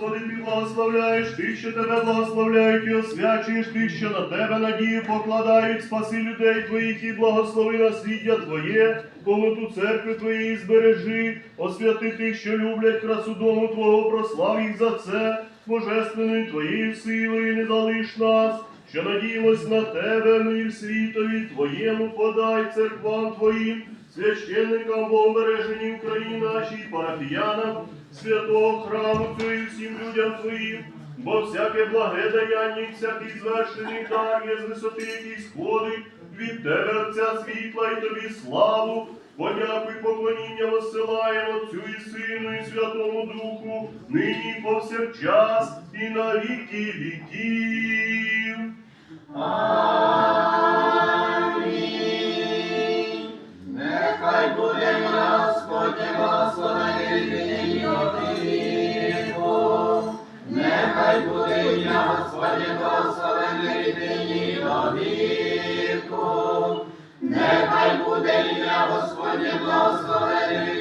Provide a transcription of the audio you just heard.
Господи, ти благословляєш тих, що тебе благословляють, і освячуєш тих, що на тебе надію покладають, спаси людей твоїх і благослови насліддя Твоє, повноту церкви Твоєї збережи, освяти тих, що люблять красу дому Твого, прослав їх за це, божественною Твоєю силою не залиш нас, що надіємось на тебе, мир світові, Твоєму подай церквам Твоїм, священникам Богом бережені України нашій, парафіянам, святого храму Цього і всім людям Твоїм, бо всяке благе даяння, і всякий звершений дар є з висоти, який сходить від тебе, Отця світла, і тобі славу. Подяку і поклоніння воссилаємо Отцю і Сину, і Святому Духу, нині повсякчас, і на віки віків. Нехай буде ім'я Господнє благословений нині до віку. Нехай буде ім'я Господнє благословений